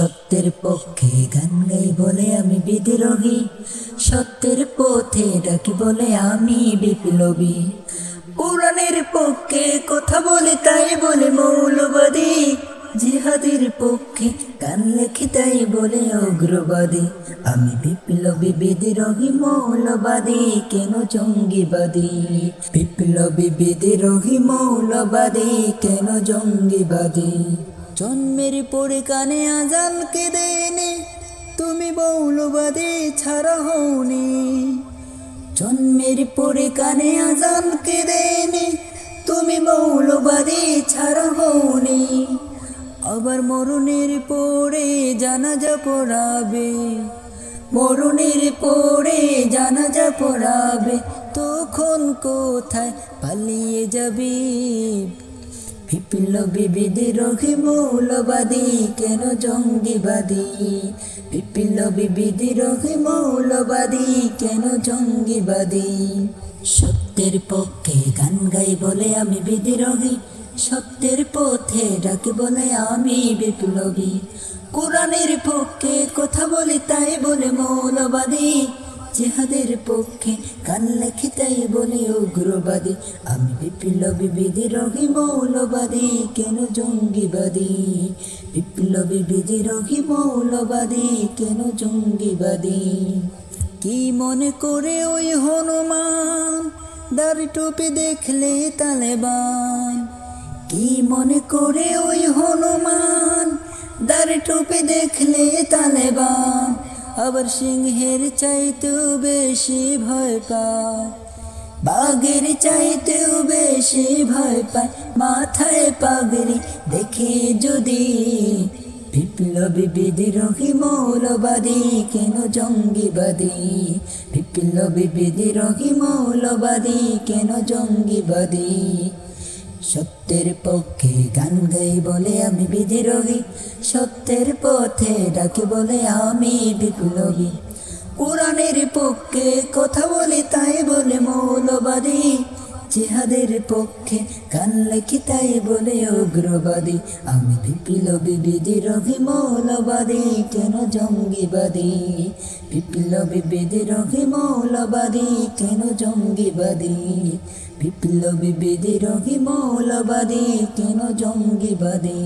সত্যের পক্ষে গান গাই বলে আমি বিদ্রোহী। সত্যের পথে ডাকি বলে আমি বিপ্লবী। পুরাণের পক্ষে কথা বলে তাই বলে মৌলবাদী। জিহাদের পক্ষে গান লেখি তাই বলে অগ্রবাদী আমি বিপ্লবী, বিদ্রোহী, মৌলবাদী, কেন জঙ্গিবাদী? বিপ্লবী, বিদ্রোহী, মৌলবাদী, কেন জঙ্গিবাদী? জন্মের পরে কানে আজান কে দেনে তুমি মৌলবাদী ছাড়া হওনি। জন্মের পরে কানে আজান কে দেনে তুমি মৌলবাদী ছাড়া হওনি। আবার মরণের পরে জানাজা পড়াবে, মরণের পরে জানাজা পড়াবে, তখন কোথায় পালিয়ে যাবি? বিপ্লবী বিদ্রোহী মৌলবাদী, কেন জঙ্গিবাদী? বিপ্লবী বিদ্রোহী মৌলবাদী, কেন জঙ্গিবাদী? সত্যের পক্ষে গান গাই বলে আমি বিদ্রোহী। সত্যের পথে ডাকি বলে আমি বিপ্লবী। কোরআনের পক্ষে কথা বলি তাই বলে মৌলবাদী। জেহাদের পক্ষে গান লেখি তাই বলে উগ্রবাদী। আমি বিপ্লবী বিদ্রোহী মৌলবাদী, কেন জঙ্গিবাদী? বিপ্লবী বিদ্রোহী মৌলবাদী, কেন জঙ্গিবাদী? কি মনে করে ওই হনুমান? দাড়ি টুপি দেখলে তালেবান। কি মনে করে ওই হনুমান? দাড়ি টুপি দেখলে তালেবান। আবার সিংহের চাইতেও বেশি ভয় পায়। বাঘের চাইতেও বেশি ভয় পায়। মাথায় পাগড়ি দেখে যদি বিপ্লবী বিদ্রোহী মৌলবাদী, কেন জঙ্গিবাদী? বিপ্লবী বিদ্রোহী মৌলবাদী, কেন জঙ্গিবাদী? সত্যের পক্ষে গান গাই বলে আমি বিদ্রোহী। সত্যের পথে ডাকি বলে আমি বিপ্লবী। কোরআনের পক্ষে কথা বলি তাই বলে মৌলবাদী। জেহাদের পক্ষে গান লেখি তাই বলে অগ্রবাদী আমি বিপ্লবী, বিদ্রোহী, মৌলবাদী, কেন জঙ্গিবাদী? বিপ্লবী, বিদ্রোহী, মৌলবাদী, কেন জঙ্গিবাদী? বিপ্লবী বিদ্রোহী মৌলবাদী কেন জঙ্গিবাদী।